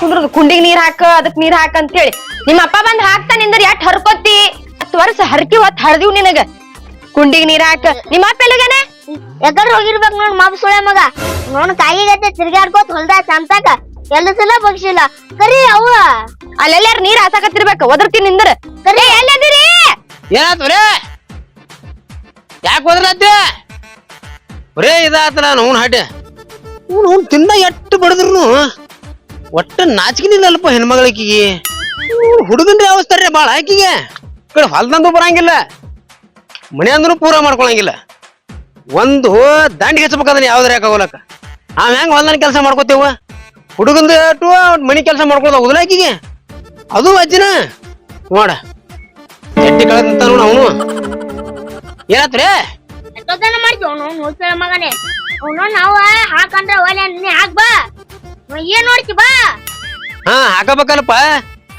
ಕುಂದ್ರದು. ಕುಂಡಿಗ್ ನೀರ್ ಹಾಕ ಅದಕ್ ನೀರ್ ಹಾಕ ಅಂತ ಹೇಳಿ ನಿಮ್ಮ ಅಪ್ಪ ಬಂದ್ ಹಾಕ್ತಾ ನಿಂದ್ರ ಎಷ್ಟ್ ಹರ್ಕೋತಿ? ಹತ್ತು ವರ್ಷ ಹರ್ಕಿ ಹೊತ್ ಹರ್ದಿವ್ ನಿನಗ. ಕುಂಡಿಗ್ ನೀರ್ ಹಾಕ. ನಿಮ್ಮ ಅಪ್ಪ ಎಲ್ಲಿಗನ? ಎಕಡೆ ಹೋಗಿರ್ಬೇಕು ನೋಡ್ ಮಾಪ್ ಸುಳೆ ಮಗ. ನೋಡ್ ಕಾಯಿಗತ್ತೆ ತಿರ್ಗಾಡ್ಕೋತ್ ಹೊಲ್ದಾಗ ಚಂತಾಕ ಎಲ್ಲಸಲ ಬಗ್ಸಿಲ್ಲ ಕರಿ ಅವ ಅಲ್ಲೆಲ್ಲಾರ ನೀರ್ ಹಾಸಾಕತ್ತಿರ್ಬೇಕು. ಒದರ್ತಿ ನಿಂದ್ರ. ಕರಿ. ಎಲ್ಲದಿರಿ ಏನಾಯ್ತು ಯಾಕ ಯಾಕೆ ಹೋದ್ರತ್ತೆ ಬರೇ ಇದಾತಲ್ಲ ಅವ್ನು ಹಡ್ಡೆ ಹ್ಞೂ ತಿಂದ ಎಟ್ಟು ಬಡದ್ರು ಒಟ್ಟು ನಾಚಿಕಿನಿಲ್ಲಲ್ಪ ಹೆಣ್ಮಗಳಿಕಿಗೆ. ಹುಡುಗನ್ರಿ ಅವಸ್ತಾರ್ರಿ ಭಾಳ ಆಕಿಗೆ. ಕಡೆ ಹೊಲ್ದಂದು ಬರಂಗಿಲ್ಲ. ಮನೆ ಅಂದ್ರೂ ಪೂರ ಮಾಡ್ಕೊಳಂಗಿಲ್ಲ. ಒಂದು ದಂಡಿಗೆ ಹಚ್ಬೇಕಂದ್ರೆ ಯಾವ್ದಾರ ಯಾಕಾಗೋಲಕ್ಕ ನಾವ್ ಹೆಂಗ್ ಹೊಲ್ದನ ಕೆಲಸ ಮಾಡ್ಕೋತೇವ ಹುಡುಗಂದು ಮನಿ ಕೆಲಸ ಮಾಡ್ಕೊಳ್ದ ಆಕಿಗೆ. ಅದು ಅಜ್ಜಿನ ನೋಡ. ಎಟ್ಟಿ ಕಳೆದಂತ ನೋಡ ಅವನು. ಏನಾತ್ರಿ? ಅವ್ನು? ಮಗನೇ. ಅವನು ನಾವು ಹಾಕಂದ್ರ ಒಲೆ ಹಾಕ್ಬಾ ಏನ್ ನೋಡ್ತಿ ಬಾ. ಹಾ ಹಾಕಬೇಕಲ್ಲಪ್ಪ.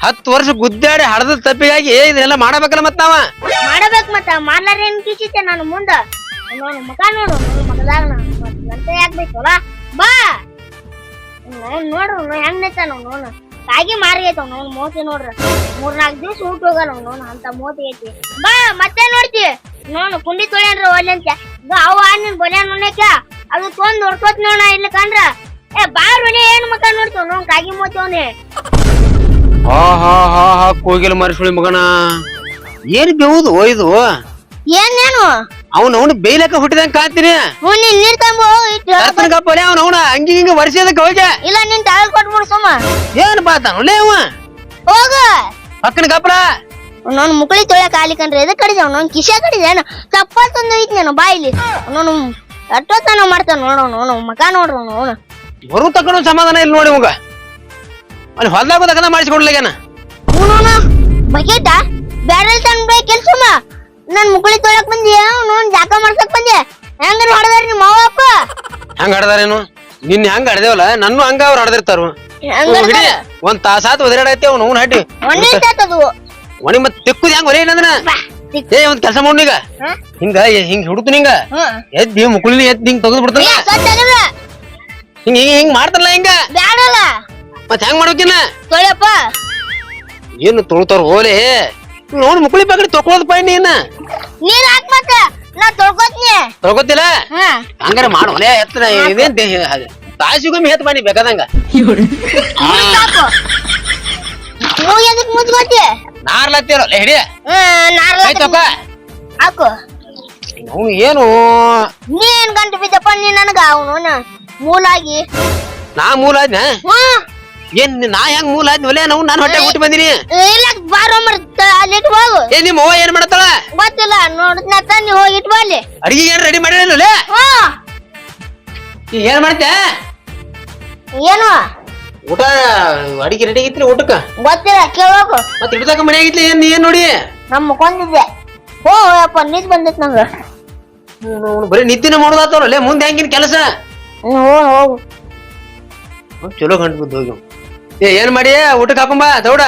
ಹತ್ತು ವರ್ಷ ಗುದ್ದಾಡಿ ಹಡದ ತಪ್ಪಿಗಾಗಿ ಇದೆಲ್ಲ ಮಾಡಬೇಕಲ್ಲ ಮತ್ ನಾವ? ಮಾಡಬೇಕ್ ಮತ್ತ ಮಾಡ್ಲಾರ ಏನ್ ಕಿಸಿತೆ ನಾನು ಮುಂದ. ನೋಡು ಮಗ ನೋಡು ನೋಡು ಮಗದಾಗ ನಾನು. ಗಂಟೆ ಯಾಕ್ಬೇಕಲ್ಲ ಬಾ. ನೋಡ್ ನೋಡ್ರು ಹೆಂಗ್ ನಿಂತಾನ ನೋಡು ಕಾಗಿ ಮಾರಿ ಐತವ್ ನೋಡು ಮೋತಿ ನೋಡ್ರ. ಮೂರ್ನಾಲ್ಕು ನಾಲ್ಕು ದಿವಸ ಊಟ ಹೋಗಲ್ಲ ಅವ್ನು ಅಂತ ಮೋತಿ ಐತಿ. ಬಾ ಮತ್ತೆ ನೋಡ್ತಿ? ನೋಡು ಕುಂಡಿ ತೊಳ್ಯಾನ್ರ ಒಲ್ಲೆ ಅಂತ ಅವ ನಿನ್ ಬೊಲ್ಯಾನ್ ನೋಡ್ಯಾಕ ಅದು ತೊಂದ್ ಹೊಡ್ಕೋತ್ ನೋಡ ಇಲ್ಲ ಕಂದ್ರ ಏ ಬಾರ್ ಏನ್ ಮಕ ನೋಡ್ತೀವ್ ನೋಡ್ ಕಾಗಿ ಮೋತಿ ಅವನೇ ಹಾ ಹಾ ಹಾ ಹಾ ಕೋಗಿಲ ಮರಿಸುಳಿ ಮಗನ. ಏನ್ ಬೇವುದು ಒಯ್ದು ಏನೇನು ಅವನ ಅವನು ಬೇಯ್ಲಕ್ಕ ಹುಟ್ಟಿದಂಗ ಕಾಂತೀನಿ ಹ್ಞೂ ನೀನ್ ನೀರ್ ತಂಬು ಇಟ್ಟು ಕಪ್ಪಲೆ ಅವ್ನ ಅವನ ಹಂಗಿ ಹಿಂಗ ವರ್ಷದಕ್ಕೆ ಹೋಗಿ ಇಲ್ಲ ನಿನ್ ತಾಳ ಕೊಟ್ಬಿಡು ಸುಮ್ಮ ಏನ್ ಬಾತಾನಲ್ಲೇ ಅವ. ಹೋಗ. ಅಕ್ಕನ ಕಪ್ಪಲ ನಾನು ಮುಕಳಿ ತೊಳೆ ಕಾಲಿ ಕಂಡ್ರೆ ಎದಕ್ ಕಡಿದೆ ಅವ್ನು ಕಿಶ ಕಡಿದೆ ಚಪ್ಪಲ್ ತಂದು ನಾನು ಬಾಯಿಲಿ? ಅವನು ಅಟ್ಟೋತನ ಮಾಡ್ತಾನ ನೋಡೋನು ಅವನು ಮಕ ನೋಡ್ರು ಅವನು. ಬರು ತಕೊಂಡು ಸಮಾಧಾನ ಇಲ್ಲ ನೋಡಿ ಮಗ ಅಲ್ಲಿ ಹೊಲ್ದಾಗ ತಕದ ಮಾಡಿಸ್ಕೊಡ್ಲಾಗ್ಯಾನ ಬಕೆಟ? ಬ್ಯಾರಲ್ ತಂದ್ ಬೈ ಕೆಲ್ಸಮ್ಮ ನನ್ ಮುಕಳಿ ತೊಳಕ್ ಬಂದಿ ನೋನ್ ಜಾಕ ಮಾಡ್ಸಕ್ ಬಂದೆ ಹೆಂಗಾರ ಹೊಡೆದಾರ ನಿಮ್ಮ ಮಾವ ಅಪ್ಪ? ಹೆಂಗ್ ಹಡ್ದಾರೇನು? ನಿನ್ನ ಹೆಂಗ್ ಹಡ್ದೇವಲ್ಲ? ನನ್ನ ಹಂಗ ಅವ್ರು ಹಡ್ದಿರ್ತಾರು. ಒಂದ್ ತಾಸಾತ್ ಒದರಾಡೈತಿ ಅವ್ನು ಅವ್ನು ಹಡ್ಡಿ. ಒಣಿ ಮತ್ ತೆಕ್ಕುದ್ ಹೆಂಗ್ ಒಲೆ ಇಲ್ಲಂದ್ರ? ಏ ಒಂದ್ ಕೆಲಸ ಮಾಡೋಣ ಈಗ ಹಿಂಗ ಹಿಂಗ್ ಹುಡುಕು ನಿಂಗ? ಎದ್ದಿ ಮುಕುಳಿನ ಎದ್ದು ಹಿಂಗ್ ತೆಗೆದು ಬಿಡ್ತಾನ. ಹಿಂಗ ಹಿಂಗ ಹಿಂಗ್ ಮಾಡ್ತಾರಲ್ಲ ಹಿಂಗ? ಬ್ಯಾಡಲ್ಲ. ಮತ್ ಹೆಂಗ್ ಮಾಡ್ಬೇಕಿನ್ನ? ತೊಳೆಯಪ್ಪ. ಏನು ತೊಳ್ತಾರ ಹೋಲೆ. ನೋಡ್ ಮುಕ್ಳಿ ಪಕಡಿ ತೊಕೊಳ್ಳೋದ್ ಪೈ ನೀನ ನೀರ್ ಹಾಕ್ ಮತ್ತ. ನಾ ತೊಳ್ಕೊತೀನಿ. ತೊಳ್ಕೊತಿಲ್ಲ? ಹಾ. ಹಂಗಾರ ಮಾಡೋಲೆ ಎತ್ತರ ಇದೇನ್ ತಾಸಿಗೊಮ್ಮೆ ಹೆತ್ ಬನ್ನಿ ಬೇಕಾದಂಗ. ಮೂಗ್ ಎದಕ್ ಮುಚ್ಕೋತಿ? ನಾರ್ಲತ್ತಿರೋ ಹಿಡಿ. ನಾರ್ಲ ಹಾಕು. ಅವ್ನು ಏನು? ನೀನ್ ಗಂಟು ಬಿದ್ದಪ್ಪ ನೀನ್ ನನಗ ಅವನು ಮೂಲಾಗಿ. ನಾ ಮೂಲ ಆದ್ನ ಹ್ಮ್ ಏನ್ ನಾ ಹೆಂಗ್ ಮೂಲ ಆದ್ನ ಒಲೆ ನಾವು ನಾನು ಹೊಟ್ಟೆ ಹುಟ್ಟಿ ಬಂದಿನಿ. ಇಲ್ಲ ಬಾರೋ ಅಲ್ಲಿ ಅಲ್ಲಿಟ್ಟು ಹೋಗು. ಏ ನಿಮ್ಮ ಅವ್ವ ಏನ್ ಮಾಡತ್ತಾಳ? ಗೊತ್ತಿಲ್ಲ ನೋಡಿದ್ನ ತಂದು ಹೋಗಿ ಇಟ್ಟು ಅಲ್ಲಿ ಅಡಿಗೆ ಏನ್ ರೆಡಿ ಮಾಡಿರಲ್ಲ ಹಾ. ಈಗ ಏನ್ ಮಾಡ್ತೆ ಏನು? ಊಟ ಅಡಿಗೆ ರೆಡಿ ಆಗಿತ್ರಿ ಊಟಕ್ಕ? ಗೊತ್ತಿಲ್ಲ ಕೇಳೋಕು ಮತ್ತೆ ಹಿಡ್ದಕ ಮನೆ ಆಗಿತ್ಲಿ ಏನ್ ನೀ ಏನ್ ನೋಡಿ? ನಮ್ಮ ಮುಖಂದಿದ್ದೆ ಓ ಅಪ್ಪ ನಿದ್ ಬಂದಿತ್ತು ನಂಗ. ಬರೀ ನಿದ್ದಿನ ಮಾಡೋದಾತವ್ರಲ್ಲೇ ಮುಂದೆ ಹೆಂಗಿನ ಕೆಲಸ? ಹ್ಮ್, ಹೋಗು ಹೋಗು ಅವ್ನ್ ಚಲೋ ಗಂಟು ಬಿದ್ದು ಹೋಗಿ ಅವ್ನು. ಏ ಏನ್ ಮಾಡಿ? ಊಟಕ್ಕೆ ಹಾಕೊಂಬ ದೌಡ.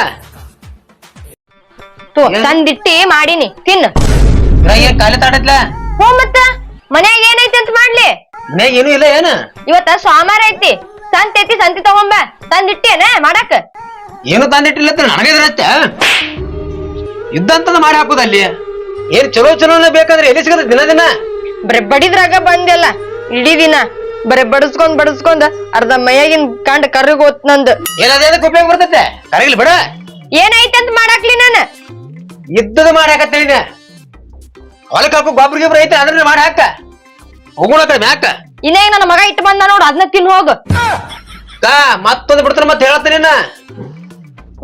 ತೋ ತಂದಿಟ್ಟಿ ಮಾಡೀನಿ ತಿನ್ನು ಇದ್ರಾಗ ಏನ್ ಕಾಲಿ ತಾಡತ್ಲ ಹ್ಞೂ ಮತ್ತ. ಮನ್ಯಾಗ ಏನೈತಿ ಅಂತ ಮಾಡ್ಲಿ. ಮನ್ಯಾಗ ಏನೂ ಇಲ್ಲ ಏನ? ಇವತ್ತ ಸೋಮವಾರ ಐತಿ. ಸಂತ ಐತಿ ಸಂತಿ ತಗೊಂಬ ತಂದಿಟ್ಟೇನ ಮಾಡಾಕ? ಏನು ತಂದಿಟ್ಟಿಲ್ಲ ನನಗೆ ಇದ್ರತ್ತೆ ಇದ್ದಂತದ ಮಾಡಿ ಹಾಕುದಲ್ಲಿ ಏನ್ ಚಲೋ ಚಲೋನ ಬೇಕಂದ್ರೆ ಎಲ್ಲಿ ಸಿಗದ ದಿನ ದಿನ? ಬರೀ ಬಡಿದ್ರಾಗ ಬಂದಿಲ್ಲ ಇಡೀ ದಿನ. ಬರೀ ಬಡಸ್ಕೊಂಡ್ ಬಡಸ್ಕೊಂಡ್ ಅರ್ಧ ಮೈಯಾಗಿನ್ ಕಂಡ್ ಕರ್ರಿಗ್ ಹೋತ್ ನಂದು. ಏನದೇ ಅದಕ್ಕೆ ಉಪಯೋಗ ಬರ್ತೈತೆ? ಕರಗಿಲ್ ಬಿಡ. ಏನೈತಿ ಅಂತ ಮಾಡಾಕ್ಲಿ ನಾನು? ಇದ್ದದ ಮಾಡಾಕತ್ತೀನಿ ಹೊಲಕ್ಕೆ ಹಾಕು ಗೊಬ್ಬರ ಗಿಬ್ಬರ ಐತೆ ಅದನ್ನ ಮಾಡಿ ಹಾಕ. ಹೋಗೋಣ ಕಡೆ ಮ್ಯಾಕ. ಇನ್ನ ನನ್ನ ಮಗ ಇಟ್ಟು ಬಂದ ನೋಡು ಅದನ್ನ ತಿನ್ ಹೋಗು. ಕಾ ಮತ್ತೊಂದು ಬಿಡ್ತಾನ ಮತ್ತೆ ಹೇಳತ್ತೀನಿ ನಾ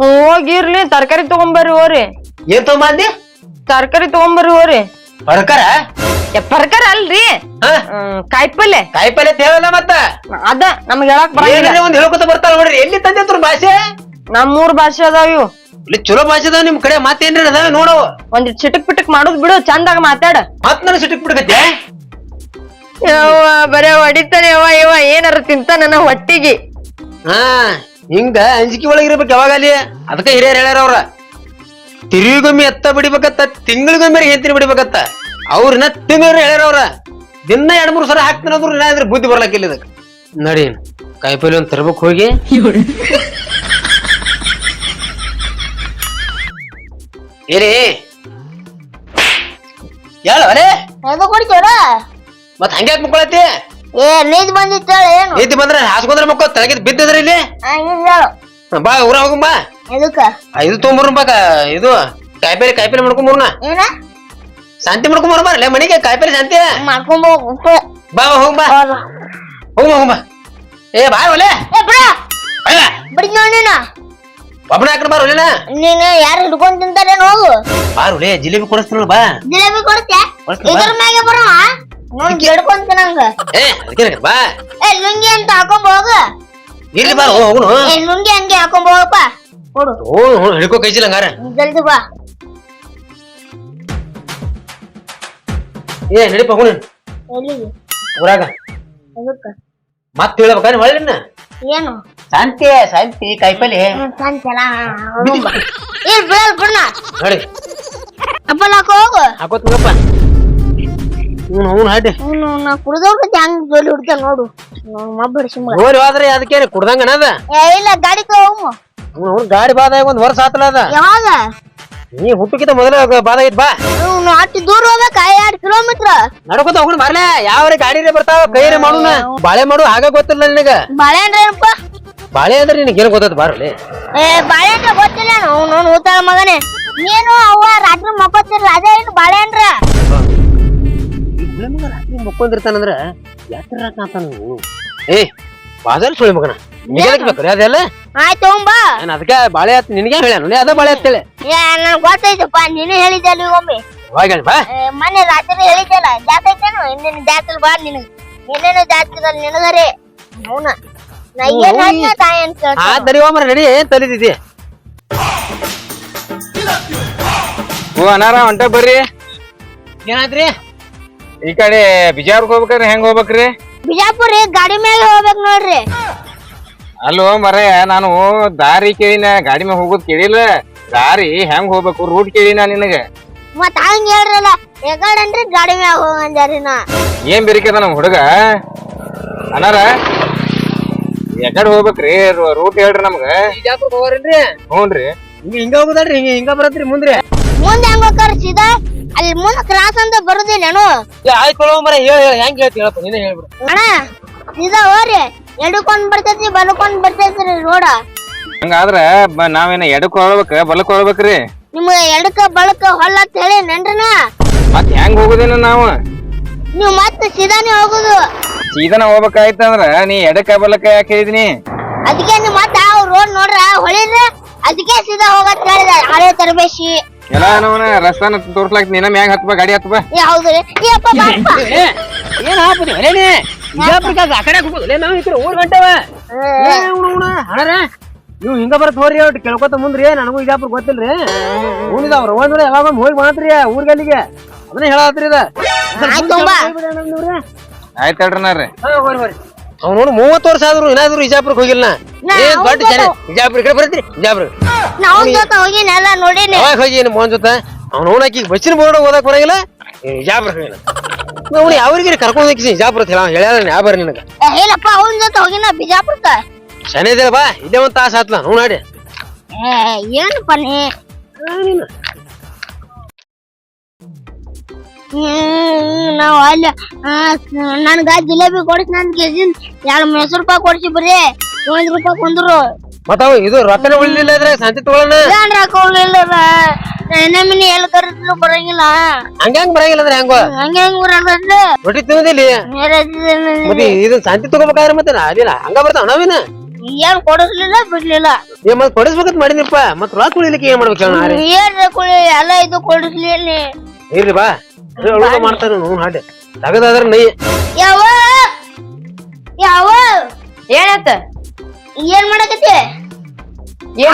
ಹೋಗಿರ್ಲಿ ತರಕಾರಿ ತಗೊಂಬರ್ರಿ ಹೋರಿ. ಏನ್ ತಗೊಂಬಂದಿ ತರಕಾರಿ ತಗೊಂಬರ್ರಿ ಹೋರಿ. ಪಡ್ಕರ ಪರ್ಕರ ಅಲ್ರಿ. ಹಾ? ಹ್ಮ್, ಕಾಯಿಪಲ್ಲೆ. ಕಾಯಿಪಲ್ಲೆ ತೇವಲ್ಲ ಮತ್ತ? ಅದ ನಮ್ಗೆ ಹೇಳಕ್ ಬರಂಗಿಲ್ಲ. ಒಂದ್ ಹೇಳ್ಕೊತ ಬರ್ತಾಳ ನೋಡ್ರಿ. ಎಲ್ಲಿ ತಂದಿತ್ರ ಭಾಷೆ? ನಮ್ಮೂರ್ ಭಾಷೆ ಅದಾವ ಇವು. ಇಲ್ಲಿ ಚಲೋ ಭಾಷೆ ಅದಾವ ನಿಮ್ ಕಡೆ ಮಾತೇನ್ರಿ ಅದಾವ ನೋಡವು ಒಂದ್ ಚಿಟಕ್ ಪಿಟಕ್ ಮಾಡುದ್ ಬಿಡು ಚಂದಾಗ ಮಾತಾಡ. ಮತ್ ನನಗೆ ಚಿಟಕ್ ಪಿಟಕತ್ತೆ ಯವ್ವ ಬರೇ ಹೊಡಿತಾನೆ ಯವ್ವ ಯವ್ವ ಏನಾರ ತಿಂತ ನನ್ನ ಹೊಟ್ಟಿಗೆ. ಹಾ ಹಿಂಗ ಅಂಜಿಕೆ ಒಳಗಿರ್ಬೇಕು ಯಾವಾಗ ಅಲ್ಲಿ? ಅದಕ್ಕೆ ಹಿರಿಯರ್ ಹೇಳ್ಯಾರ ಅವ್ರ. ತಿರುವಿಗೊಮ್ಮೆ ಎತ್ತ ಬಿಡಿಬೇಕತ್ತ ತಿಂಗಳಿಗೊಮ್ಮೆ ಹೆಂತಿನ ಬಿಡಿಬೇಕತ್ತ. ಅವ್ರನ್ನ ತಿಂಗಳ ಹೇಳ್ಯಾರ ಅವ್ರ. ದಿನ ಎರಡ್ ಮೂರು ಸಲ ಹಾಕ್ತಾನ ಅಂದ್ರು ಇದ್ರ ಬುದ್ಧಿ ಬರ್ಲಾಕಿಲ್ಲ ಇದಕ್ಕೆ ನಡಿ ಕಾಯಿಪಲ್ಲೆ ಒಂದ್ ತರ್ಬೇಕು ಹೋಗಿ. ಏರಿ ಹೇಳ ಅರೇ ಎದು ಕೊಡ್ತೀವ್ರ ಮತ್ ಹಂಗೆ ಮುಕ್ಕೊಳತಿ ಏ ನೀದ್ ಬಂದಿತ್ತು ಏನು? ನೀತಿ ಬಂದ್ರೆ ಹಾಸ್ಕೊಂಡ್ರೆ ಮಕ್ಕಳು ತಲೆಗೆ ಬಿದ್ದದ್ರ ಇಲ್ಲಿ? ಆ, ಇದ್ ಹೇಳು. ಬಾ ಊರ ಹೋಗಮ್ಮ ಎದಕ್ಕ? ಇದು ತೊಗೊಂಬರ್ನ ಬಾ ಕ- ಇದು ಕಾಯಿಪಲ್ಲೆ ಕಾಯಿಪಲ್ಲೆ ಮಾಡ್ಕೊಂಬರ್ನ ಏನ? ಶಾಂತಿ ಮಾಡ್ಕೊಂಡ್ ಬರ್ಲೆ ಮನೆಗೆ ಕಾಯಿಪಲ್ಲೆ ಶಾಂತಿ? ಮಾಡ್ಕೊಂಡ್ ಹೋಗು ಬಾ ಹೋಗ್ ಬಾ. ಹೋಗ್ ಹೋಗ್ ಬಾ. ಏ ಬಾ ಒಲೆ. ಏ ಬಿಡ ಬಿಡಿದ್ ನೋಡಿ ನೀನು. ಒಬ್ಬನ ಹಾಕಿ ಬಾರ ಒಲೆನ. ನೀನು ಯಾರು ಹಿಡ್ಕೊಂಡ್ ತಿಂತಾರೇನು ಹೋಗು ಬಾರ ಒಲೆ ಜಿಲೇಬಿ ಕೊಡಿಸ್ತಾನಲ್ಲ ಬಾ. ಜಿಲೇಬಿ ಬಾ. ಇದ್ರ ಮ್ಯಾಗೆ ಬರೋ ನೋಡ್ ಹಿಡ್ಕೊಂಡ್ ತಿನ್ನಂಗ ಏ ಅದಕ್ಕೆ ಬಾ. ಏ ಲುಂಗಿ ಅಂತ ಹಾಕೊಂಡ್ ಹೋಗು. ಇಲ್ಲಿ ಬಾರ ಹೋಗುನು ಏ ಲುಂಗಿ ಹಂಗೆ ಹಾಕೊಂಡ್ ಹೋಗಪ್ಪ. ಕೊಡು. ಓ ಹಿಡ್ಕೋ ಕೈಚಿಲ್ಲ ಹಂಗಾರ. ಜಲ್ದಿ ಬಾ. ಏ ನಡಿಪ ಎಲ್ಲಿಗೆ? ಊರಾಗ. ಮತ್ತ ಮತ್ ಹೇಳ್ಬೇಕಾದ್ರೆ ಒಳ್ಳೆನ ಏನು? ಶಾಂತಿ ಶಾಂತಿ ಕಾಯಿಪಲ್ಲೆ ಏನ್ ಬಿಡಲ್ ಬಿಡ್ನ. ನೋಡಿ. ಅಪ್ಪ ಹೋಗು. ಹಾಕೋತ್ ಹ್ಞೂ ಹಾಡಿ. ಅವ್ನು ನಾ ಹಂಗ್ ಜೋಲಿ ಹುಡ್ಕ ನೋಡು. ಮಬ್ಬ ಸುಮ್ಮ ಹೋದ್ರೆ ಅದಕ್ಕೆ ಕುಡ್ದಂಗ ಅದ? ಏ ಇಲ್ಲ ಗಾಡಿ ಹೋಗು. ಅವ್ನು ಗಾಡಿ ಬಾದಾಗ ಒಂದ್ ವರ್ಷ ಆತಲ ಅದ? ಯಾವಾಗ? ನೀ ಹುಟ್ಟಕ್ಕಿಂತ ಮೊದಲ ಬಾಧ ಐತ್ ಬಾ. ಅವ್ನು ಅಷ್ಟು ದೂರ ಹೋಗಕ್ ಎರಡ್ ಕಿಲೋಮೀಟರ್ ನಡ್ಕೊತ ಹೋಗ್ ಮಾರ್ಲೆ ಯಾವ ಗಾಡಿನೇ ಬರ್ತಾವ ಕೈರೇ ಮಾಡುನ ಬಾಳೆ ಮಾಡು ಹಾಗ ಗೊತ್ತಿಲ್ಲ ನಿನಗ. ಅಂದ್ರೆ ಏನಪ್ಪ? ಬಾಳೆ ಅಂದ್ರೆ ನಿನಗೆ ಏನು ಗೊತ್ತದ ಬಾರ್ಲಿ ಏ ಅಂದ್ರೆ ಗೊತ್ತಿಲ್ಲ ಅವ್ನು ಊತಾಳ ಮಗನೇ. ನೀನು ಅವ್ವ ರಾತ್ರಿ ಮಕ್ಕೋತಿರ್ಲ ಅದೇ ಏನು ಬಾಳೆಹಣ್ಣ ರಾತ್ರಿ ಮಕ್ಕೊಂದಿರ್ತಾನಂದ್ರ ಯಾತ್ರ ಕಾಂತಾನ ಏ ಬಾದಲ್ ಸುಳಿ ಮಗನ. ನಿನಗೆ ಬೇಕು ಅದೆಲ್ಲ? ಆಯ್ತು ತಗೊಂಬಾ ಏನ್ ಅದಕ್ಕೆ ಬಾಳೆ ಆತ್ ನಿನಗೆ ಹೇಳ್ಯಾನ? ಅದ ಬಾಳೆ ನನ್ಗೆ ನೀನು ಒಮ್ಮೆ? ಹೋಗಿ ಬಾ. ಏ, ಮೊನ್ನೆ ರಾತ್ರಿ ಹೇಳಿದ್ದಲ್ಲ ಜಾತೈತೇನು ಇನ್ನೇನು ಜಾತಲ್ ಬಾ ನಿನಗೆ. ಇನ್ನೇನು ಜಾತಕದಲ್ಲಿ ನಿನಗರೆ? ಅವನ ನಾ. ಏನ್ ಹೇಳ್ತೀನ ತಾಯಿ ಅಂತ ಆ ಕೇಳ್ತಾನ. ದರಿ ಹೋಮರ ನಡಿ ಏನ್ ತಲಿದಿದಿ ಓ ಅನಾರ ಹೊಂಟ ಬರ್ರಿ. ಏನಾದ್ರಿ? ಈ ಕಡೆ ಬಿಜಾರ್ಗ್ ಹೋಗ್ಬೇಕ್ರಿ ಹೆಂಗ್ ಹೋಗ್ಬೇಕ್ರಿ? ಬಿಜಾಪುರ್ ರೀ, ಗಾಡಿ ಮೇಲೆ ಹೋಗ್ಬೇಕು ನೋಡ್ರಿ. ಅಲ್ಲೋ ಮರೆ ನಾನು ದಾರಿ ಕೇಳಿನ ಗಾಡಿ ಮೇಲೆ ಹೋಗೋದ್ ಕೇಳಿಲ್ಲ. ದಾರಿ ಹೆಂಗ್ ಹೋಗ್ಬೇಕು? ರೂಟ್ ಕೇಳಿನ ನಿನಗೆ. ಮತ್ತ ಹಂಗ ಹೇಳ್ರಲ್ಲ ಎಗಡನ್ರಿ ಗಾಡಿ ಮ್ಯಾಗ ಹೋಗಂದ್ಯಾರಿ ನಾ. ಏನ್ ಬೇರಿಕದ ನಮ್ ಹುಡುಗ? ಅನಾರ ಎಕಡೆ ಹೋಗ್ಬೇಕ್ರಿ ರೂಟ್ ಹೇಳ್ರಿ ನಮ್ಗ. ಬಿಜಾಪುರ ಹೋಗ್ರಿ ಹ್ಞೂನ್ರಿ ಹಿಂಗ ಹಿಂಗ ಹೋಗುದಲ್ರಿ ಹಿಂಗ ಹಿಂಗ ಬರತ್ರಿ ಮುಂದ್ರಿ. ಮುಂದೆ ಹೆಂಗ ಹೋಗ್ತಾರ ಸೀದಾ? ಅಲ್ಲಿ ಮುಂದೆ ಕ್ರಾಸ್ ಅಂತ ಬರುದಿಲ್ಲೇನು? ಏ ಆಯ್ತು ಮರ ಹೇಳ ಹೆಂಗ್ ಹೇಳ್ತಿ ಹೇಳಪ್ಪ ನೀನೇ ಹೇಳ್ಬಿಡು. ಅಣ್ಣ ಸೀದಾ ಹೋರಿ ಎಡಕೊಂಡ್ ಬರ್ತೈತಿ ಬಲಕೊಂಡ್ ಬರ್ತೈತ್ರಿ ರೋಡ. ಹಂಗಾದ್ರ ಬ- ನಾವೇನ ಎಡಕ್ ಹೋಗ್ಬೇಕ ಬಲಕ್ ಹೋಗ್ಬೇಕ್ರಿ ನಿಮ್ಗ ಎಡಕ ಬಳಕ ಹೊಲ್ಲ ಅಂತ ಹೇಳಿ ನೆನ್ರಿನ ಮತ್ ಹೆಂಗ್ ಹೋಗುದೇನ ನಾವು? ನೀವ್ ಮತ್ತೆ ಸೀದಾನೇ ಹೋಗುದು. ಸೀದನ ಹೋಗ್ಬೇಕಾಯ್ತಂದ್ರ ನೀ ಎಡಕ ಬಲಕ ಯಾಕೆ ಹೇಳಿದಿನಿ? ಅದಕ್ಕೆ ನೀವ್ ಮತ್ತೆ ಆ ರೋಡ್ ನೋಡ್ರ ಹೊಳಿದ್ರ ಅದಕ್ಕೆ ಸೀದಾ ಹೋಗತ್ ಹೇಳಿದ ಹಳೆ ತರಬೇಶಿ. ಎಲ್ಲ ರಸ್ತಾನ ತೋರ್ಸ್ಲಾಕ್ ನೀನ ಮ್ಯಾಗ ಹತ್ಬ ಗಾಡಿ ಹತ್ಬ. ಏ ಹೌದ್ರಿ ಏ ಅಪ್ಪ ಬಾಪ್ಪ ಏನ್ ಹಾಕ್ಬಿಡಿ ಅಲೇನೆ ಬಿಜಾಪುರಕ್ಕೆ ಆ ಕಡೆ ಹೋಗುದು ನಾವ್ ಈ ಕಡೆ ಗಂಟವ. ಹಣರ ನೀವು ಹಿಂಗ ಬರತ್ ಹೋರಿ ಒಟ್ಟು ಕೇಳ್ಕೊತ ಮುಂದ್ರಿ. ನನಗೂ ಇಜಾಪುರ ಗೊತ್ತಿಲ್ರಿ. ಉಳಿದವ್ರ ಒಂದ್ ಯಾವಾಗ ಹೋಗಿ ಮಾತ್ರಿ ಊರ್ಗಲ್ಲಿಗೆ. ಅದನ್ನ ಹೇಳತ್ರಿ ಇದ. ಆಯ್ತು ಹೇಳ್ರಿ ನಾರ್ರಿ ಅವ್ನು ನೋಡಿ ಮೂವತ್ತು ವರ್ಷ ಆದ್ರು ಏನಾದ್ರು ಇಜಾಪುರಕ್ಕೆ ಹೋಗಿಲ್ಲ ಏನ್ ದೊಡ್ಡ ಜನ? ಇಜಾಪುರ ಕಡೆ ಬರ್ತೀರಿ ಇಜಾಪುರ. ಹೋಗಿನ ಹೋಗಿ. ಮೋಹನ್ ಜೊತೆ? ಅವ್ನು ನೋಡಕ್ಕೆ ಬಸ್ಸಿನ ಬೋರ್ಡ್ ಓದಕ್ ಬರಂಗಿಲ್ಲ? ಇಜಾಪುರ ಹೋಗಿಲ್ಲ. ಅವ್ನು ಅವ್ರಿಗೆ ಕರ್ಕೊಂಡು ಹೋಗಿ ಬಿಜಾಪುರ ಹೇಳ ಹೇಳ್ಯಾರ ಯಾವ ಬರ್ರಿ ನಿನಗೆ. ಏ, ಇಲ್ಲಪ್ಪ ಅವನ ಜೊತೆ ಹೋಗಿನ ಬಿಜಾಪುರಕ್ಕ ಬಾ ಇದೇ ಒಂದ್ ತಾಸ ಆತ್ಲ ನೋಡ್ ನಾಡಿ. ಏ ಏನಪ್ಪ ನೀ? ಹ್ಮ್ ನಾವ್ ಅಲ್ಲಿ ಆ, ನನ್ಗ ಜಿಲೇಬಿ ಕೊಡಿಸಿ ನನ್ ಕೆಜಿ ಎರಡು ಮೈಸೂರು ರೂಪಾಯಿ ಕೊಡ್ಸಿ ಬರ್ರಿ ಒಂದ್ ರೂಪಾಯಿ ಕುಂದ್ರು. ಮತ್ತ ಅವ ಇದು ರೊಕ್ಕನ ಉಳಿಲಿಲ್ಲ ಇದ್ರೆ ಶಾಂತಿ ತಗೊಳ್ಳೋಣ. ಏನ್ ಹಾಕೊಳ್ಳಿಲ್ಲ ನಮ್ಮಿನಿ ಎಲ್ಲಿ ಕರೆದ್ರು ಬರಂಗಿಲ್ಲ. ಹಂಗ ಹೆಂಗ್ ಬರಂಗಿಲ್ಲ ಅಂದ್ರೆ ಹೆಂಗ? ಹಂಗೆ ಹೆಂಗ್ ಬರೋದ್ರಿ ರೊಟ್ಟಿ ತಿನ್ನೋದಿಲ್ಲ? ಮತ್ತೆ ಇದು ಶಾಂತಿ ತಗೋಬೇಕಾದ್ರೆ ಮತ್ತೆ ಅದಿಲ್ಲ. ಹಂಗ ಬರ್ತಾವ ನಾವಿನ ಏನ್ ಕೊಡಿಸ್ಲಿಲ್ಲ ಬಿಡ್ಲಿಲ್ಲ. ಏ ಮತ್ ಕೊಡಿಸ್ಬೇಕಂತ ಮಾಡಿನಿಪ್ಪ ಮತ್ ರೊಕ್ಕ ಉಳಿಲಿಕ್ಕೆ ಏನ್ ಮಾಡ್ಬೇಕು ಹೇಳ ಏನ್ರ ಕುಳಿ ಎಲ್ಲ ಇದು ಕೊಡಿಸ್ಲಿಲ್ಲ. ಇರ್ಲಿ ಬಾ. ಅಳುಗ ಮಾಡ್ತಾನ ನೋವು ಹಾಡಿ. ತಗದಾದ್ರ ನೈ. ಯಾವ? ಯಾವ? ಏನತ್ತ ಏನ್ ಮಾಡಕತ್ತಿ? ಏನ್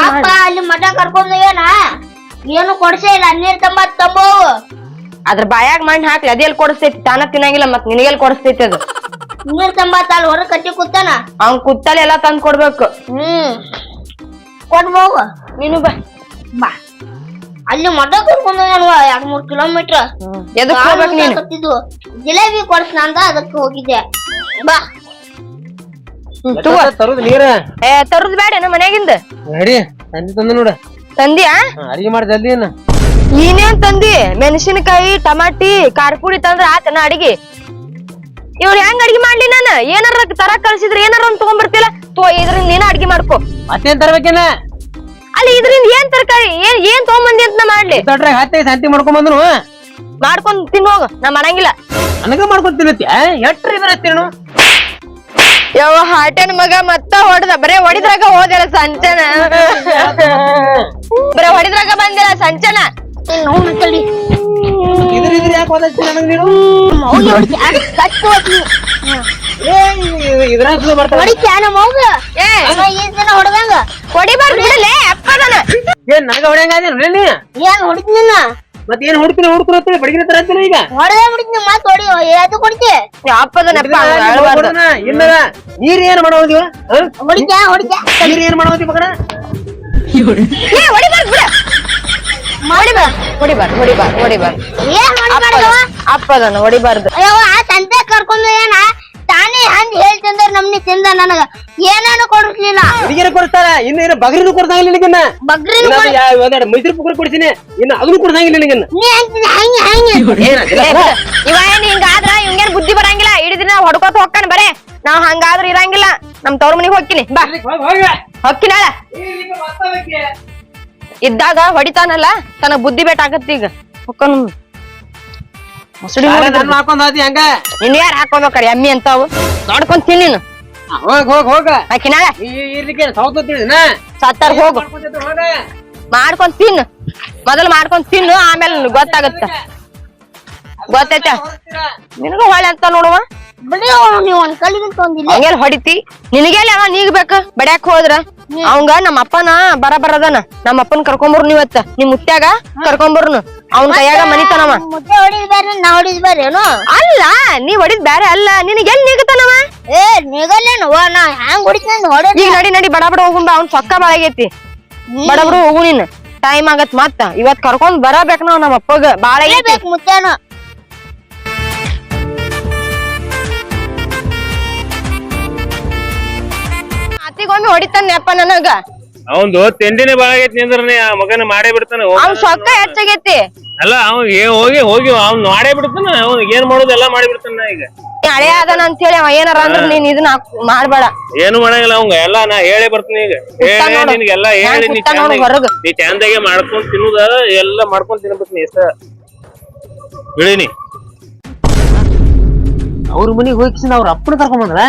ಅಪ್ಪ ಅಲ್ಲಿ ಮಠ ಕರ್ಕೊಂಡು ಏನ ಏನು ಕೊಡ್ಸೇ ಇಲ್ಲ ನೀರ್ ತಂಬ ತಂಬೋ. ಅದ್ರ ಬಾಯಾಗ ಮಣ್ಣು ಹಾಕ್ಲಿ ಅದೆಲ್ ಕೊಡಿಸ್ತೈತಿ ತಾನ ತಿನ್ನಂಗಿಲ್ಲ ಮತ್ ನಿನಗೆಲ್ ಕೊಡಿಸ್ತೈತಿ ಅದು? ನೀರ್ ತಂಬಾತ ಅಲ್ಲಿ ಹೊರ ಕಟ್ಟಿ ಕೂತಾನ? ಅವ್ನ್ ಕುತ್ತಲ್ಲಿ ಎಲ್ಲಾ ತಂದ್ ಕೊಡ್ಬೇಕು. ಹ್ಮ್. ಕೊಡ್ಬೋ ನೀನು ಬಾ. ಬಾ. ಅಲ್ಲಿ ಮಠ ಕರ್ಕೊಂಡು ಎರಡ್ ಮೂರ್ ಕಿಲೋಮೀಟರ್. ಎದಕ್ ಹೋಗ್ಬೇಕ್ ನೀನು? ಜಿಲೇಬಿ ಕೊಡ್ಸಣ ಅಂತ ಅದಕ್ಕೆ ಹೋಗಿದ್ದೆ. ಬಾ. ತಗೋ. ತರುದ್ ನೀರ? ಏ ತರುದ್ ಬೇಡ ನಮ್ಮ ಮನ್ಯಾಗಿಂದ. ನಡಿ ತಂದಿ ತಂದ ನೋಡ. ತಂದಿಯಾ? ಅಡಿಗೆ ಮಾಡಿ ಜಲ್ದಿ ಏನ ತಂದಿ? ಮೆಣಸಿನಕಾಯಿ ಟಮಾಟಿ ಖಾರಪುಡಿ ತಂದ್ರ ಆತನ ಅಡಿಗೆ. ಇವ್ರು ಹೆಂಗ್ ಅಡಿಗೆ ಮಾಡ್ಲಿ ನಾನು? ಏನಾರ ತರ ಕಳ್ಸಿದ್ರೆ ಏನಾರ ಒಂದ್ ತಗೊಂಡ್ಬರ್ತಿಲ್ಲ ತೋ ಇದ್ರಿಂದ ನೀನ ಅಡಿಗೆ ಮಾಡ್ಕೋ. ಮತ್ತೇನ್ ತರಬೇಕೇನ ಅಲ್ಲಿ ಇದ್ರಿಂದ ಏನ್ ತರಕಾರಿ? ಏನ್ ಏನ್ ತಗೊಂಬಂದಿ ಅಂತ ನಾ ಮಾಡ್ಲಿ. ದೊಡ್ಡ ಹತ್ತಿ ಶಾಂತಿ ಮಾಡ್ಕೊಂಡ್ ಬಂದ್ರು ಮಾಡ್ಕೊಂಡ್ ತಿನ್ನೋಗ ನಾ ಮಾಡಂಗಿಲ್ಲ. ನನಗ ಮಾಡ್ಕೊಂಡ್ ತಿನ್ನತ್ತಿ ಎಟ್ರ ಇದ್ರ ಹತ್ತಿರನು ಯಾವ ಹಾಟನ್ ಮಗ ಮತ್ತ ಹೊಡೆದ ಬರೇ ಹೊಡಿದ್ರಾಗ ಹೋದಲ್ಲ ಸಂಚನ ಬರೇ ಹೊಡಿದ್ರಾಗ ಬಂದಿಲ್ಲ ಸಂಚನ ನೋವು ತಡಿ ಇದ್ರ ಇದ್ರ ಯಾಕೆ ಓದತ್ತಿ ನನಗ್ ನೀನು ಮೌಲ್ಯ ಕಟ್ಟು ಇದ್ರಾಗ ಬರ್ತಾವ ಹೊಡಿತ್ಯಾ ನಮ್ಮ ಮೌಗ ಏ ಈ ದಿನ ಹೊಡೆದಂಗ ಹೊಡಿಬಾರ್ದು ಬಿಡಲೇ ಅಪ್ಪದನ ಏನ್ ನನಗ ಹೊಡ್ಯಂಗ ಅದೇನು ನೀ ಏನ್ ಹೊಡಿತ್ ನಿನ್ನ ಮತ್ ಏನ್ ಹುಡುಕ್ತೀನಿ ಹುಡುಕ್ರತ್ತೀನಿ ಬಡಗಿನ ತರತ್ತೀನಿ ಈಗ. ಹೊಡೆದೇ ಬಿಡಿದ್ನಿ ಮತ್ ಹೊಡಿ ಅದು ಕೊಡ್ತಿ ಅಪ್ಪದನ ಅಪ್ಪ ಹಂಗ್ ಆಡ್ಬಾರ್ದು. ಇಲ್ಲ ನೀರ್ ಏನ್ ಮಾಡೋದಿವ ಹೊಡಿತ್ಯಾ ಹೊಡಿತ್ಯಾ ನೀರ್ ಏನ್ ಮಾಡೋದಿ ಮಗನ? ಏ ಹೊಡಿಬಾರ್ದು ಬಿಡ. ಹೊಡಿಬಾರ್ದು. ಹೊಡಿಬಾರ್ದು ಹೊಡಿಬಾರ್ದು ಹೊಡಿಬಾರ್ದು. ಏನ್ ಹೊಡಿ ಮಾಡ್ದವ ಅಪ್ಪದನ ಹೊಡಿಬಾರ್ದು. ಅಯ್ಯೋ ಆ ಸಂತೆ ಕರ್ಕೊಂಡು ಏನ ತಾನೇ ಹಂಗ್ ಹೇಳ್ತಂದ್ರೆ ನಮ್ನಿ ತಿಂದ ನನಗ. ಏನೇನು ಕೊಡಿಸ್ಲಿಲ್ಲ ಹುಡುಗಿಯರ ಕೊಡ್ತಾರ? ಇನ್ನು ಏನು ಬಗ್ರಿನು ಕೊಡ್ತಾಂಗಿಲ್ಲ ನಿನಗನ್ನ? ಬಗ್ರಿನ ಒಂದೆರಡು ಮೈಸೂರು ಪುಕ್ಕರ್ ಕೊಡ್ತೀನಿ ಇನ್ನು ಅದನ್ನು ನಿನಗನ್ನ. ನೀ ಹಂಗೆ ಹಂಗೆ. ಇವ ಏನ್ ಹಿಂಗಾದ್ರ ಇವಂಗೇನ್ ಬುದ್ಧಿ ಬರಂಗಿಲ್ಲ. ಇಡೀ ದಿನ ಹೊಡ್ಕೋತ ಹೋಗ್ತಾನ ಬರೇ. ನಾವ್ ಹಂಗಾದ್ರ ಇರಂಗಿಲ್ಲ. ನಮ್ ತವ್ರ ಮನಿಗ್ ಹೋಗ್ತೀನಿ. ಬಾ. ಹೊಕ್ಕಿನಾಳ ಇದ್ದಾಗ ಹೊಡಿತಾನಲ್ಲ. ತನ ಬುದ್ಧಿ ಬೇಟ್ ಈಗ. ಹೊಕ್ಕನು ಮುಸುಡಿ ನಾನು ಹಾಕೊಂಡ್ ಹಂಗ? ನಿನ್ ಯಾರು ಹಾಕೋಬೇಕಾರ ಎಮ್ಮಿ ಅಂತಾವು ನೋಡ್ಕೊಂಡ್ ತಿನ್ ನೀನು. ಹೋಗ್ ಹೋಗ್ ಹೋಗ. ಹಾಕಿನಾಳ ಇರ್ಲಿಕ್ಕೆ ಸೌತ್ ತಿಳಿದಿನ ಸತ್ತಾರ ಹೋಗು. ಮಾಡ್ಕೊಂಡ್ ತಿನ್ನು ಮೊದಲು ಮಾಡ್ಕೊಂಡ್ ತಿನ್ನು ಆಮೇಲೆ ಗೊತ್ತಾಗತ್ತ. ಗೊತ್ತೈತ. ನಿನಗ ಹೊಳೆ ಅಂತ ನೋಡುವ. ನೀವು ಒಂದ್ ಕಲ್ಲಿಗೆ ತೊಂದಿಲ್ಲ. ಹಂಗೆಲ್ಲ ಹೊಡಿತಿ. ನಿನಗೆಲ್ಲ ಅವ ನೀಗ್ ಬೇಕ? ಬಡ್ಯಾಕ್ ಹೋದ್ರ? ಅವಂಗ ನಮ್ಮ ಅಪ್ಪನ ಬರ ಬರದನ ನಮ್ಮ ಅಪ್ಪನ ಕರ್ಕೊಂಬರ್ನು ಇವತ್ತ. ನಿಮ್ ಮುತ್ಯಾಗ ಕರ್ಕೊಂಬರ್ನು. ಅವನ್ ಕೈಯಾಗ ಮನಿತಾನವ. ಮುದ್ದೆ ಹೊಡಿದ್ ಬೇರೆ ನಾ ಹೊಡಿದ್ ಬೇರೆ ಏನು? ಅಲ್ಲ ನೀ ಹೊಡಿದ್ ಬ್ಯಾರೆ ಅಲ್ಲ ನಿನಗೆ ಎಲ್ಲಿ ನೀಗತಾನವ? ಏ ನೀಗಲ್ಲೇನು? ನಾ ಹ್ಯಾಂಗ್ ಹೊಡಿತೀನಿ ಹೊಡೆ ಈಗ ನಡಿ ನಡಿ ಬಡ ಬಡ ಹೋಗುಂಬ ಅವ್ನ್ ಸೊಕ್ಕ ಬಾಳಾಗೈತಿ. ಬಡ ಬಡ ಹೋಗು ನೀನ್. ಟೈಮ್ ಆಗತ್ ಮತ್ತ. ಇವತ್ ಕರ್ಕೊಂಡ್ ಬರಬೇಕ ನಾವ್ ನಮ್ಮ ಅಪ್ಪಗ. ಬಾಳ ಬೇಕು ಮುತ್ತೇನು ಅತ್ತಿಗೊಮ್ಮೆ ಹೊಡಿತಾನ ಅಪ್ಪ ನನಗ. ಅವಂದು ತಿಂಡಿನೇ ಬಾಳ ಆಗೈತಿ ನಿಂದ್ರನೆ ಆ ಮಗನ ಮಾಡೇ ಬಿಡ್ತಾನ. ಹೋಗ. ಅವ್ನ್ ಸೊಕ್ಕ ಹೆಚ್ಚಾಗೈತಿ. ಅಲ್ಲ ಅವ್ ಏ- ಹೋಗಿ ಹೋಗಿ ಅವ್ನ್ ಮಾಡೇ ಬಿಡ್ತಾನ ಅವ್ನ್ ಏನ್ ಮಾಡೋದು ಎಲ್ಲಾ ಮಾಡಿ ಬಿಡ್ತಾನ ಈಗ. ಹಳೆ ಅದನ ಅಂತ ಹೇಳಿ ಅವ ಏನಾರ ಅಂದ್ರ ನೀನ್ ಇದನ್ನ ಮಾಡ್ಬೇಡ. ಏನು ಮಾಡಂಗಿಲ್ಲ ಅವಂಗ ಎಲ್ಲಾ ನಾ ಹೇಳೇ ಬರ್ತೀನಿ ಈಗ. ಹೇಳಿ. ನಿನ್ಗೆಲ್ಲಾ ಹೇಳಿ ನೀ ನೋಡು ನೀ ಚಂದಾಗೆ ಮಾಡ್ಕೊಂಡ್ ತಿನ್ನುದ ಎಲ್ಲಾ ಮಾಡ್ಕೊಂಡ್ ತಿನ್ಬಿಡ್ತೀನಿ ಎಷ್ಟ. ಹೇಳಿನಿ ಅವ್ರ ಮನಿಗ್ ಹೋಗಿಸಿದ ಅವ್ರ ಅಪ್ಪನ ಕರ್ಕೊಂಡ್ ಬಂದ್ರ?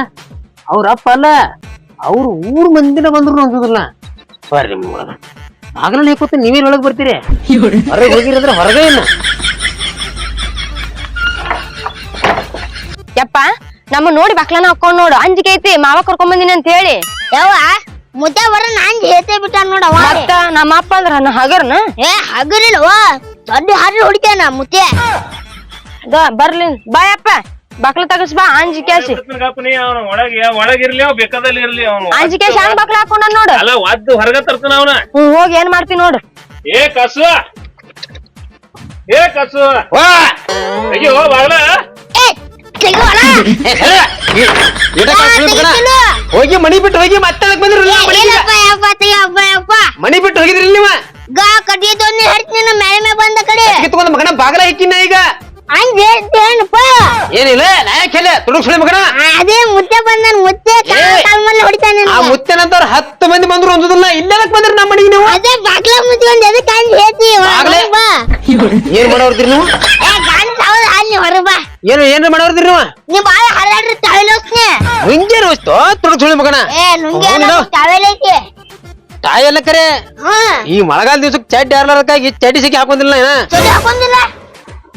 ಅವ್ರ ಅಪ್ಪ ಅಲ್ಲ ಅವ್ರ ಊರ್ ಮಂದಿನ ಬಂದ್ರು ಅನ್ಸೋದಿಲ್ಲ ಬರ್ರಿ ಆಗಲೇ ಹೇಕೋತೀನಿ ನೀವೇನ್ ಒಳಗ್ ಬರ್ತೀರಿ? ಹೊರಗೆ ಹೋಗಿರಂದ್ರೆ ಹೊರಗೆ ಯಪ್ಪ ನಮ್ಮ ನೋಡಿ ಬಕ್ಲನ ಹಾಕೊಂಡ್ ನೋಡು. ಅಂಜಿಕೆ ಐತಿ ಮಾವ ಕರ್ಕೊಂಡ್ ಬಂದಿನಿ ಅಂತ ಹೇಳಿ. ಯಾವ ಮುದ್ದೆ ಬರ ನಾನ್ ಹೇಳ್ತೇ ಬಿಟ್ಟ ನೋಡವ ಮತ್ತ ನಮ್ಮ ಅಪ್ಪ ಅಂದ್ರ ನಾ ಹಗರ್ನ? ಏ ಹಗರಿಲ್ವಾ ದೊಡ್ಡ ಹಾರಿ ಹೊಡಿತೇನ ಮುತ್ತೆ ದ- ಬರ್ಲಿ ಬಾಯಪ್ಪ ಬಕ್ಲ ತಗಸ್ ಬಾ ಕ್ಯಾಶ್. ಒಳಗೆ ಒಳಗಿರ್ಲಿ ಅವ್ ಬೇಕಾದಲ್ಲಿ ಇರ್ಲಿ ಅವನು. ಅಂಜಿ ಕ್ಯಾಶ್ ಹೆಂಗ್ ಬಕ್ಲ ಹಾಕೊಂಡ ನೋಡು. ಅಲ್ಲ ಒದ್ದು ಹೊರಗ ತರ್ತಾನ ಅವನ. ಹ್ಮ್ ಹೋಗಿ ಏನ್ ಮಾಡ್ತೀನಿ ನೋಡು. ಏ ಕಸು. ಏ ಕಸು. ಅಯ್ಯೋ ಬಾಗ್ಲ. ಏ ತೆಗಿವಲ್ಲ ಹೋಗಿ ಮನಿ ಬಿಟ್ಟು ಹೋಗಿ ಮತ್ತೆ ಬಂದ್ರಲ್ಲ ಮನಿ ಬಿಟ್ಟು ಹೋಗಿದ್ರಿ ನೀವ? ಗಾ ಕಡ್ಡಿ ತೊಂದು ಹರ್ತೀನಿ ಮೇಲೆ ಮೇಲೆ ಬಂದ ಕಡೆ. ಕಿತ್ಕೊಂಡ್ ಮಗನ ಬಾಗಲ ಹಿಕ್ಕಿನ ಈಗ? ಹಂಗ ಹೇಳ್ತೇನಪ್ಪ ಏನಿಲ್ಲ ನಾ ಯಾಕೆ ತುಡುಗ್ ಸುಳಿ ಮಗನ. ಅದೇ ಮುತ್ತೆ ಬಂದನ್ ಮುತ್ತೆ. ಕಾಲ್ ಮೇಲೆ ಹೊಡಿತಾನೆ ಆ ಮುತ್ತೇನಂತವ್ರ ಹತ್ತು ಮಂದಿ ಬಂದ್ರು ಒಂದಿಲ್ಲ ಇಲ್ಲದಕ್ ಬಂದ್ರೆ ನಮ್ಮ ಮನೆಗೆ ನೀವು? ಅದೇ ಬಾಗ್ಲ ಮುಚ್ಕೊಂಡ್ ಎದಕ್ಕೆ ಹಂಗ ಹೇಳ್ತಿ? ಬಾಗ್ಲೆ? ಏನ್ ಮಾಡೋರ್ದ್ರಿ ನೀವು? ಅಲ್ಲಿ ಏನು ಏನ್ ಮಾಡೋರ್ದ್ರಿ ನೀವು? ನೀ ಬಾಳ ಹರಡ್ರಿ ತಾಯಿಲೋಸ್ನೆ ಮುಂಜಾನೆ ವಸ್ತು ತುಡುಗ್ ಸುಳಿ ಮಗನ. ಏ ನುಂಗಿ ಹೌದು. ತಾವೆಲ್ಲ ಐತಿ. ತಾಯಿ ಎಲ್ಲ ಕರೆ ಈ ಮಳೆಗಾಲ ದಿವ್ಸಕ್ಕೆ ಚಡ್ಡಿ ಯಾರ್ಲಾರಕ್ಕಾಗಿ ಚಡ್ಡಿ ಸಿಕ್ಕಿ ಹಾಕೊಂದಿಲ್ಲ ಏನ? ಹಾಕೊಂದಿಲ್ಲ.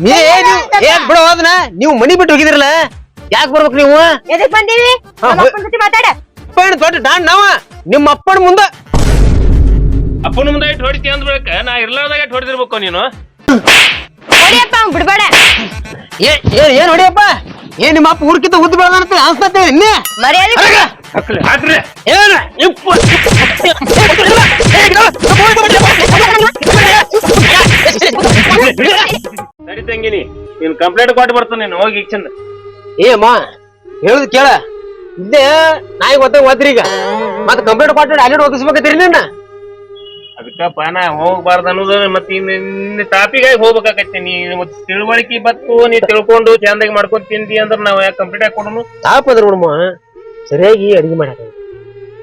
ನೀ ಏನ್ ಬಿಡು ಹೋದ್ನ ನೀವು ಮನಿ ಬಿಟ್ಟು ಹೋಗಿದ್ರಲ್ಲ ಯಾಕೆ ಬರ್ಬೇಕು ನೀವು? ಎದಕ್ ಬಂದೀವಿ ಹಾ, ನಮ್ಮ ಅಪ್ಪನ್ ಜೊತೆ ಮಾತಾಡ. ಅಪ್ಪನ ದೊಡ್ಡ ಡಾನ್ ನಾವ? ನಿಮ್ಮ ಅಪ್ಪನ ಮುಂದ. ಅಪ್ಪನ ಮುಂದೆ ಇಟ್ಟು ಹೊಡಿತಿ ಅಂದ್ಬೇಕ ನಾ ಇರ್ಲಾರ್ದಾಗ ಇಟ್ಟು ಹೊಡೆದಿರ್ಬೇಕು ನೀನು. ಹೊಡಿಯಪ್ಪ ಅವ್ನ್ ಬಿಡ್ಬೇಡ. ಏ ಏನ್ ಏನ್ ಹೊಡಿಯಪ್ಪ? ಏನ್ ನಿಮ್ಮ ಅಪ್ಪ ಊರ್ಕಿಂತ ಉದ್ದ ಬೆಳೆದಂತ ಅನ್ಸ್ತೇವೆ ಇನ್ನೇ ಮರ್ಯಾದೆ ಹೊರಗ. ಹಾಕ್ರಿ ಏನ? ಇಪ್ಪ. ಸರಿ ತಂಗಿನಿ ನೀನ್ ಕಂಪ್ಲೇಂಟ್ ಕೊಟ್ಟು ಬರ್ತಾನೆ ನೀನು ಹೋಗಿ ಚಂದ. ಏ ಅಮ್ಮ ಹೇಳುದು ಕೇಳ. ಇದ್ದೇ ನಾಯಿ ಗೊತ್ತ ಓದ್ರಿ ಈಗ. ಮತ್ತೆ ಕಂಪ್ಲೇಂಟ್ ಕೊಟ್ಟು ಅಲ್ಲಿ ಓದಿಸ್ಬೇಕತ್ತೀರಿ ನಿನ್ನ? ಅದಕ್ಕಪ್ಪ ನಾ ಹೋಗ್ಬಾರ್ದು ಅನ್ನೋದು ಮತ್ತೆ ಇನ್ನು ಟಾಪಿಗಾಗಿ ಹೋಗ್ಬೇಕಾಗತ್ತೆ ನೀ ಮತ್ತೆ ತಿಳುವಳಿಕೆ ಬತ್ತು ನೀ ತಿಳ್ಕೊಂಡು ಚಂದಾಗಿ ಮಾಡ್ಕೊಂಡು ತಿಂದಿ ಅಂದ್ರೆ ನಾವು ಯಾಕೆ ಕಂಪ್ಲೀಟ್ ಆಗಿ ಕೊಡೋನು? ತಾಪದ್ರ ನೋಡಮ್ಮ ಸರಿಯಾಗಿ ಅಡಿಗೆ ಮಾಡಕ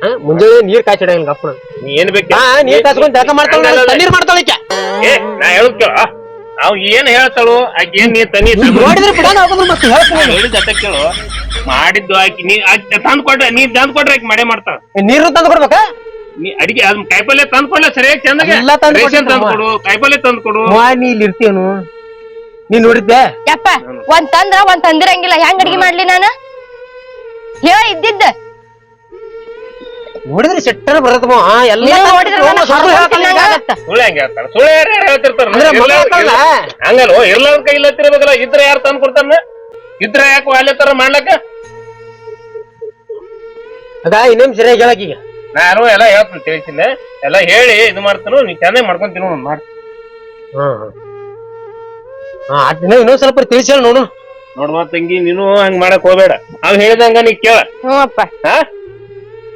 ಹಾ ಮುಂಜಾನೆ ನೀರ್ ಕಾಯ್ಚಿಡಂಗಿಲ್ಲ ಅಪ್ಪ ನೀ ಏನ್ ಬೇಕು ನೀರ್ ಕಾಸ್ಕೊಂಡ್ ಮಾಡ್ತಾಳೆ ಮಾಡ್ತಾಳ ಮಾಡ್ತಾಳೆ ಏ ನಾ ಹೇಳುದ್ ಕೇಳ. ಅವ್ ಏನ್ ಹೇಳ್ತಾಳು? ಆಕಿ ಏನ್ ನೀ ತನಿ ನೋಡಿದ್ರೆ ಮತ್ತೆ ಹೇಳ್ತೀನಿ. ಅಟ್ಟ ಕೇಳು. ಮಾಡಿದ್ದು ಆಕಿ. ನೀ ತಂದ್ ಕೊಟ್ರೆ ನೀ ತಂದ್ ಕೊಟ್ರೆ ಆಕಿ ಮಾಡೇ ಮಾಡ್ತಾಳ. ನೀರು ತಂದ್ ಕೊಡ್ಬೇಕಾ? ನೀ ಅಡಿಗೆ ಅದ್ ಕಾಯಿಪಲ್ಲೆ ತಂದ್ ಕೊಡ್ಲ ಸರಿಯಾಗಿ ಚಂದ ಎಲ್ಲ ತಂದ್ ರೇಷನ್ ತಂದ್ ಕೊಡು ಕಾಯಿಪಲ್ಲೆ ತಂದ್ ಕೊಡು. ನೀ ಇಲ್ಲಿ ಇರ್ತೀಯನು? ನೀ ನೋಡಿದ್ದೆ? ಯಪ್ಪ ಒಂದ್ ತಂದ್ರ ಒಂದ್ ತಂದಿರಂಗಿಲ್ಲ. ಹೆಂಗ್ ಅಡಿಗೆ ಮಾಡ್ಲಿ ನಾನು? ಹೇಳ ಇದ್ದಿದ್ದ. ನೋಡಿದ್ರೆ ಸೆಟ್ಟರ್ ಬರತ್ತಮ್ಮ ಎಲ್ಲ ನೋಡಿದ್ರೆ ನನ್ನ ಸುಳ್ಳು ಹರ್ಕೊಂಡ್ ಹೇಳ್ತಾನೆ ಈಗ. ಸುಳ್ಳು ಹೆಂಗ ಹೇಳ್ತಾರ ಸುಳ್ಳು ಯಾರು ಯಾರು ಹೇಳ್ತಿರ್ತಾರ? ಅಂದ್ರೆ ಮಗ ಹೇಳ್ತಾನಲ್ಲ, ಹಂಗಲ್ವ ಇರ್ಲಾರ್ದ ಕೈ ಇಲ್ಲತ್ತಿರ್ಬೇಕಲ್ಲ ಇದ್ರೆ ಯಾರು ತಂದು ಕೊಡ್ತಾನ? ಇದ್ರೆ ಯಾಕೆ ಅಲ್ಲೇ ತರ ಮಾಡ್ಲಕ್ಕ? ಅದ ಇನ್ನೇನ್ ಸರಿಯಾಗಿ ಹೇಳಕ್ ಈಗ? ನಾನು ಎಲ್ಲ ಹೇಳ್ತೀನಿ ತಿಳಿಸಿಲ್ಲ ಎಲ್ಲ ಹೇಳಿ ಇದು ಮಾಡ್ತಾನು ನೀ ಚೆನ್ನಾಗಿ ಮಾಡ್ಕೊಂತೀನಿ ನೋಡ್ ಮಾಡಿ ಹಾ ಹಾ. ಹಾ ಇನ್ನೊಂದ್ ಸ್ವಲ್ಪ ತಿಳಿಸಿ ಹೇಳಿ ನೋಡು. ನೋಡುವ ತಂಗಿ ನೀನು ಹಂಗ್ ಮಾಡಕ್ ಹೋಗ್ಬೇಡ. ಅವ್ ಹೇಳಿದಂಗ ನೀ ಕೇಳ. ಹ್ಞೂ ಅಪ್ಪ. ಹಾ?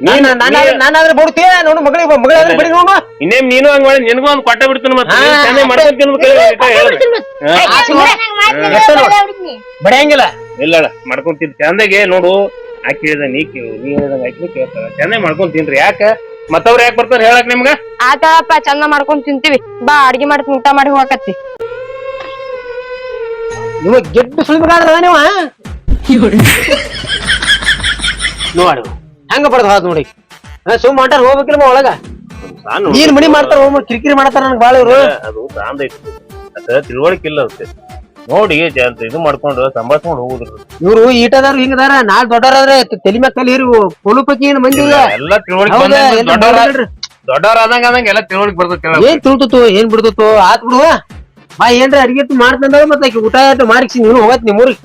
ನೀನ್ ನಾನಾದ್ರೆ ನಾನಾದ್ರೆ ಬಿಡ್ತೀಯ ನೋಡು ಮಗಳಿಗೆ ಮಗಳಾದ್ರೆ ಬಿಡಿ ನೋಡು ಇನ್ನೇಮ್ ನೀನು ಹಂಗ ಮಾಡಿ ನಿನಗೂ ಒಂದ್ ಕೊಟ್ಟ ಬಿಡ್ತೀನಿ ಮತ್ತೆ. ಮಾಡ್ಕೊಂತೀನಿ ಬಡಿಯಂಗಿಲ್ಲ. ಇಲ್ಲ ಮಾಡ್ಕೊಂತೀನಿ. ಚಂದಗೆ ನೋಡು. ಆಕಿ ಹೇಳಿದ ನೀ ಕೇಳು. ನೀ ಹೇಳಿದಂಗ ಆಕಿ ಕೇಳ್ತಾರ ಚೆನ್ನಾಗಿ ಮಾಡ್ಕೊಂಡ್ ತಿನ್ರಿ. ಯಾಕ? ಮತ್ತವ್ರ ಯಾಕೆ ಬರ್ತಾರ? ಹೇಳಕ್ ನಿಮ್ಗ? ಆತಪ್ಪ ಚಂದ ಮಾಡ್ಕೊಂಡ್ ತಿಂತೀವಿ. ಬಾ ಅಡಿಗೆ ಮಾಡಿ ಊಟ ಮಾಡಿ ಹೋಗಕತ್ತಿ. ನೀವು ಗೆಡ್ಡು ಸುಳಿಬೇಕಾದ್ರ ನೀವು ನೋಡು. ಹೆಂಗ ಬಡದ ಹೋದ್ ನೋಡಿ? ಸುಮ್ ಮಾಡ್ತಾರ ಹೋಗ್ಬೇಕಿಲ್ಲ ಒಳಗ. ಏನ್ ಮನಿ ಮಾಡ್ತಾರ ಹೋಗ್ ಕಿರಿಕಿರಿ ಮಾಡ್ತಾರ ನನ್ಗೆ ಬಾಳ ಇವ್ರು. ಅದು ಸಾಂದ ಐತಿ ಅದ ತಿಳುವಳಿಕೆ ಇಲ್ಲ ಅದಕ್ಕೆ ನೋಡಿ ಇದು ಮಾಡ್ಕೊಂಡು ಸಂಭಾಳ್ಸ್ಕೊಂಡು ಹೋಗುದ್ರು ಇವ್ರು ಈಟದಾರ ಹಿಂಗದಾರ ನಾಲ್ ದೊಡ್ಡರಾದ್ರೆ ತಲಿ ಮ್ಯಾಗ ಇರು ಹಿರಿ ಪೊಲುಪಕ್ಕಿ ಏನ್ ಮಂದಿ. ಎಲ್ಲ ತಿಳುವಳಿಕೆ ದೊಡ್ಡವ್ರ ಆದಂಗ ಆದಂಗ ಎಲ್ಲ ತಿಳುವಳಿಕೆ ಬರ್ತೈತಿ ಏನ್ ತಿಳ್ತು ಏನ್ ಬಿಡ್ತತು ಆತ್ ಬಿಡುವ ಬಾ ಏನ್ರ ಅಡಿಗೆ ಮಾಡ್ತಂದ ಮತ್ತೆ ಊಟ ಮಾಡಿಸಿ ನೀನು ಹೋಗತ್ ನಿಮ್ಮೂರಿಗೆ.